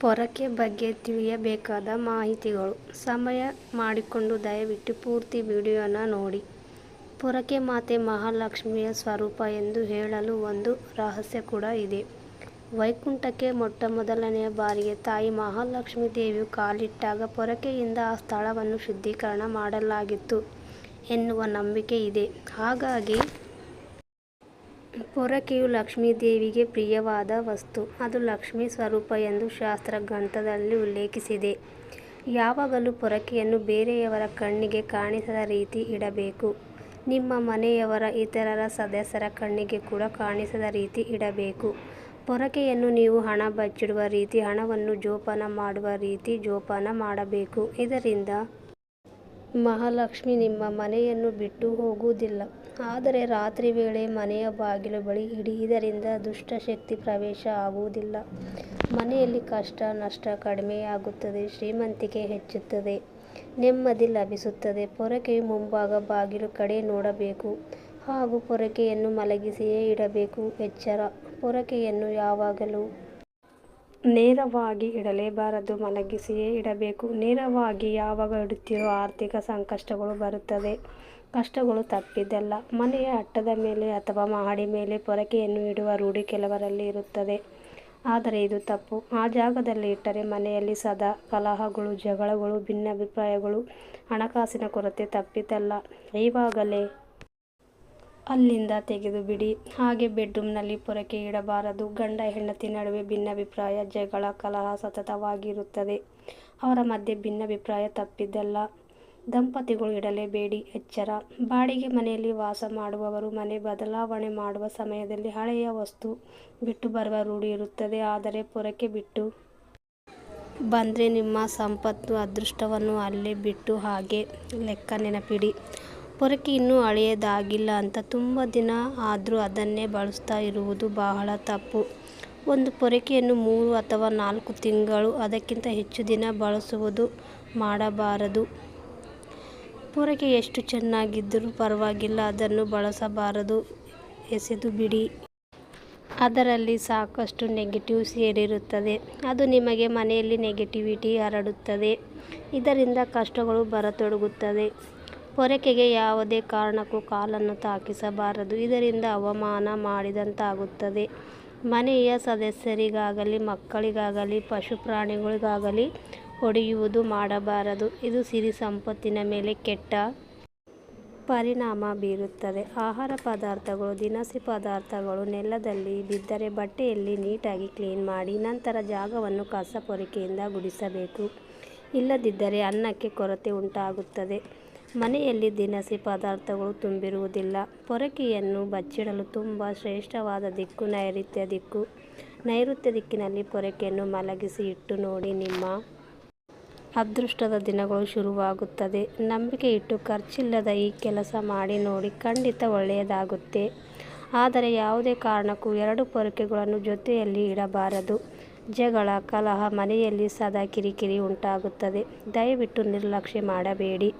ಪೊರಕೆ ಬಗ್ಗೆ ತಿಳಿಯಬೇಕಾದ ಮಾಹಿತಿಗಳು. ಸಮಯ ಮಾಡಿಕೊಂಡು ದಯವಿಟ್ಟು ಪೂರ್ತಿ ವಿಡಿಯೋನ ನೋಡಿ. ಪೊರಕೆ ಮಾತೆ ಮಹಾಲಕ್ಷ್ಮಿಯ ಸ್ವರೂಪ ಎಂದು ಹೇಳಲು ಒಂದು ರಹಸ್ಯ ಕೂಡ ಇದೆ. ವೈಕುಂಠಕ್ಕೆ ಮೊಟ್ಟ ಮೊದಲನೆಯ ಬಾರಿಗೆ ತಾಯಿ ಮಹಾಲಕ್ಷ್ಮೀ ದೇವಿಯು ಕಾಲಿಟ್ಟಾಗ ಪೊರಕೆಯಿಂದ ಆ ಸ್ಥಳವನ್ನು ಶುದ್ಧೀಕರಣ ಮಾಡಲಾಗಿತ್ತು ಎನ್ನುವ ನಂಬಿಕೆ ಇದೆ. ಹಾಗಾಗಿ ಪೊರಕೆಯು ಲಕ್ಷ್ಮೀ ದೇವಿಗೆ ಪ್ರಿಯವಾದ ವಸ್ತು. ಅದು ಲಕ್ಷ್ಮೀ ಸ್ವರೂಪ ಎಂದು ಶಾಸ್ತ್ರ ಗ್ರಂಥದಲ್ಲಿ ಉಲ್ಲೇಖಿಸಿದೆ. ಯಾವಾಗಲೂ ಪೊರಕೆಯನ್ನು ಬೇರೆಯವರ ಕಣ್ಣಿಗೆ ಕಾಣಿಸದ ರೀತಿ ಇಡಬೇಕು. ನಿಮ್ಮ ಮನೆಯವರ ಇತರರ ಸದಸ್ಯರ ಕಣ್ಣಿಗೆ ಕೂಡ ಕಾಣಿಸದ ರೀತಿ ಇಡಬೇಕು. ಪೊರಕೆಯನ್ನು ನೀವು ಹಣ ಬಚ್ಚಿಡುವ ರೀತಿ, ಹಣವನ್ನು ಜೋಪಾನ ಮಾಡುವ ರೀತಿ ಜೋಪಾನ ಮಾಡಬೇಕು. ಇದರಿಂದ ಮಹಾಲಕ್ಷ್ಮಿ ನಿಮ್ಮ ಮನೆಯನ್ನು ಬಿಟ್ಟು ಹೋಗುವುದಿಲ್ಲ. ಆದರೆ ರಾತ್ರಿ ವೇಳೆ ಮನೆಯ ಬಾಗಿಲು ಬಳಿ ಹಿಡಿಯುವುದರಿಂದ ದುಷ್ಟಶಕ್ತಿ ಪ್ರವೇಶ ಆಗುವುದಿಲ್ಲ. ಮನೆಯಲ್ಲಿ ಕಷ್ಟ, ನಷ್ಟ ಕಡಿಮೆಯಾಗುತ್ತದೆ, ಶ್ರೀಮಂತಿಕೆ ಹೆಚ್ಚುತ್ತದೆ, ನೆಮ್ಮದಿ ಲಭಿಸುತ್ತದೆ. ಪೊರಕೆಯು ಮುಂಭಾಗ ಬಾಗಿಲು ಕಡೆ ನೋಡಬೇಕು ಹಾಗೂ ಪೊರಕೆಯನ್ನು ಮಲಗಿಸಿಯೇ ಇಡಬೇಕು. ಎಚ್ಚರ, ಪೊರಕೆಯನ್ನು ಯಾವಾಗಲೂ ನೇರವಾಗಿ ಇಡಲೇಬಾರದು, ಮಲಗಿಸಿಯೇ ಇಡಬೇಕು. ನೇರವಾಗಿ ಯಾವಾಗ ಇಡುತ್ತೀರೋ ಆರ್ಥಿಕ ಸಂಕಷ್ಟಗಳು ಬರುತ್ತದೆ. ಕಷ್ಟಗಳು ತಪ್ಪಿದ್ದಲ್ಲ. ಮನೆಯ ಅಟ್ಟದ ಮೇಲೆ ಅಥವಾ ಮಹಡಿ ಮೇಲೆ ಪೊರಕೆಯನ್ನು ಇಡುವ ರೂಢಿ ಕೆಲವರಲ್ಲಿ ಇರುತ್ತದೆ. ಆದರೆ ಇದು ತಪ್ಪು. ಆ ಜಾಗದಲ್ಲಿ ಇಟ್ಟರೆ ಮನೆಯಲ್ಲಿ ಸದಾ ಕಲಹಗಳು, ಜಗಳಗಳು, ಭಿನ್ನಾಭಿಪ್ರಾಯಗಳು, ಹಣಕಾಸಿನ ಕೊರತೆ ತಪ್ಪಿದ್ದಲ್ಲ ಇವಾಗಲೇ ಅಲ್ಲಿಂದ ತೆಗೆದು ಬಿಡಿ ಹಾಗೆ ಬೆಡ್ರೂಮ್ನಲ್ಲಿ ಪೊರಕೆ ಇಡಬಾರದು. ಗಂಡ ಹೆಂಡತಿ ನಡುವೆ ಭಿನ್ನಾಭಿಪ್ರಾಯ, ಜಗಳ, ಕಲಹ ಸತತವಾಗಿರುತ್ತದೆ. ಅವರ ಮಧ್ಯೆ ಭಿನ್ನಾಭಿಪ್ರಾಯ ತಪ್ಪಿದ್ದಲ್ಲ. ದಂಪತಿಗಳು ಇಡಲೇಬೇಡಿ. ಎಚ್ಚರ. ಬಾಡಿಗೆ ಮನೆಯಲ್ಲಿ ವಾಸ ಮಾಡುವವರು ಮನೆ ಬದಲಾವಣೆ ಮಾಡುವ ಸಮಯದಲ್ಲಿ ಹಳೆಯ ವಸ್ತು ಬಿಟ್ಟು ಬರುವ ರೂಢಿ ಇರುತ್ತದೆ. ಆದರೆ ಪೊರಕೆ ಬಿಟ್ಟು ಬಂದರೆ ನಿಮ್ಮ ಸಂಪತ್ತು, ಅದೃಷ್ಟವನ್ನು ಅಲ್ಲೇ ಬಿಟ್ಟು ಹಾಗೆ ಲೆಕ್ಕ ನೆನಪಿಡಿ. ಪೊರಕೆ ಇನ್ನೂ ಹಳೆಯದಾಗಿಲ್ಲ ಅಂತ ತುಂಬ ದಿನ ಆದರೂ ಅದನ್ನೇ ಬಳಸ್ತಾ ಇರುವುದು ಬಹಳ ತಪ್ಪು. ಒಂದು ಪೊರಕೆಯನ್ನು ಮೂರು ಅಥವಾ ನಾಲ್ಕು ತಿಂಗಳು ಅದಕ್ಕಿಂತ ಹೆಚ್ಚು ದಿನ ಬಳಸುವುದು ಮಾಡಬಾರದು. ಪೊರಕೆ ಎಷ್ಟು ಚೆನ್ನಾಗಿದ್ದರೂ ಪರವಾಗಿಲ್ಲ, ಅದನ್ನು ಬಳಸಬಾರದು ಎಸೆದು ಬಿಡಿ. ಅದರಲ್ಲಿ ಸಾಕಷ್ಟು ನೆಗೆಟಿವ್ ಸೇರಿರುತ್ತದೆ. ಅದು ನಿಮಗೆ ಮನೆಯಲ್ಲಿ ನೆಗೆಟಿವಿಟಿ ಹರಡುತ್ತದೆ. ಇದರಿಂದ ಕಷ್ಟಗಳು ಬರತೊಡಗುತ್ತದೆ. ಪೊರಕೆಗೆ ಯಾವುದೇ ಕಾರಣಕ್ಕೂ ಕಾಲನ್ನು ತಾಕಿಸಬಾರದು. ಇದರಿಂದ ಅವಮಾನ ಮಾಡಿದಂತಾಗುತ್ತದೆ. ಮನೆಯ ಸದಸ್ಯರಿಗಾಗಲಿ, ಮಕ್ಕಳಿಗಾಗಲಿ ಪಶು ಪ್ರಾಣಿಗಳಿಗಾಗಲಿ ಹೊಡೆಯುವುದು ಮಾಡಬಾರದು. ಇದು ಸಿರಿ ಸಂಪತ್ತಿನ ಮೇಲೆ ಕೆಟ್ಟ ಪರಿಣಾಮ ಬೀರುತ್ತದೆ. ಆಹಾರ ಪದಾರ್ಥಗಳು, ದಿನಸಿ ಪದಾರ್ಥಗಳು ನೆಲದಲ್ಲಿ ಬಿದ್ದರೆ ಬಟ್ಟೆಯಲ್ಲಿ ನೀಟಾಗಿ ಕ್ಲೀನ್ ಮಾಡಿ ನಂತರ ಜಾಗವನ್ನು ಕಸ ಪೊರಕೆಯಿಂದ ಗುಡಿಸಬೇಕು. ಇಲ್ಲದಿದ್ದರೆ ಅನ್ನಕ್ಕೆ ಕೊರತೆ ಉಂಟಾಗುತ್ತದೆ. ಮನೆಯಲ್ಲಿ ದಿನಸಿ ಪದಾರ್ಥಗಳು ತುಂಬಿರುವುದಿಲ್ಲ. ಪೊರಕೆಯನ್ನು ಬಚ್ಚಿಡಲು ತುಂಬ ಶ್ರೇಷ್ಠವಾದ ದಿಕ್ಕು ನೈಋತ್ಯ ದಿಕ್ಕು. ನೈಋತ್ಯ ದಿಕ್ಕಿನಲ್ಲಿ ಪೊರಕೆಯನ್ನು ಮಲಗಿಸಿ ಇಟ್ಟು ನೋಡಿ ನಿಮ್ಮ ಅದೃಷ್ಟದ ದಿನಗಳು ಶುರುವಾಗುತ್ತದೆ. ನಂಬಿಕೆ ಇಟ್ಟು ಖರ್ಚಿಲ್ಲದ ಈ ಕೆಲಸ ಮಾಡಿ ನೋಡಿ ಖಂಡಿತ ಒಳ್ಳೆಯದಾಗುತ್ತೆ. ಆದರೆ ಯಾವುದೇ ಕಾರಣಕ್ಕೂ ಎರಡು ಪೊರಕೆಗಳನ್ನು ಜೊತೆಯಲ್ಲಿ ಇಡಬಾರದು. ಜಗಳ ಕಲಹ ಮನೆಯಲ್ಲಿ ಸದಾ ಕಿರಿಕಿರಿ ಉಂಟಾಗುತ್ತದೆ. ದಯವಿಟ್ಟು ನಿರ್ಲಕ್ಷ್ಯ ಮಾಡಬೇಡಿ.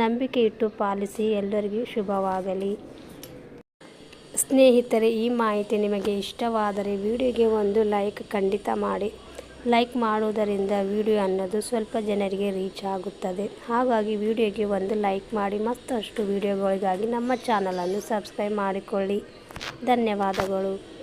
ನಂಬಿಕೆ ಇಟ್ಟು ಪಾಲಿಸಿ ಎಲ್ಲರಿಗೂ ಶುಭವಾಗಲಿ. ಸ್ನೇಹಿತರೆ, ಈ ಮಾಹಿತಿ ನಿಮಗೆ ಇಷ್ಟವಾದರೆ ವಿಡಿಯೋಗೆ ಒಂದು ಲೈಕ್ ಖಂಡಿತ ಮಾಡಿ. ಲೈಕ್ ಮಾಡುವುದರಿಂದ ವಿಡಿಯೋ ಅನ್ನೋದು ಸ್ವಲ್ಪ ಜನರಿಗೆ ರೀಚ್ ಆಗುತ್ತದೆ. ಹಾಗಾಗಿ ವಿಡಿಯೋಗೆ ಒಂದು ಲೈಕ್ ಮಾಡಿ, ಮತ್ತಷ್ಟು ವಿಡಿಯೋಗಳಿಗಾಗಿ ನಮ್ಮ ಚಾನಲನ್ನು ಸಬ್ಸ್ಕ್ರೈಬ್ ಮಾಡಿಕೊಳ್ಳಿ. ಧನ್ಯವಾದಗಳು.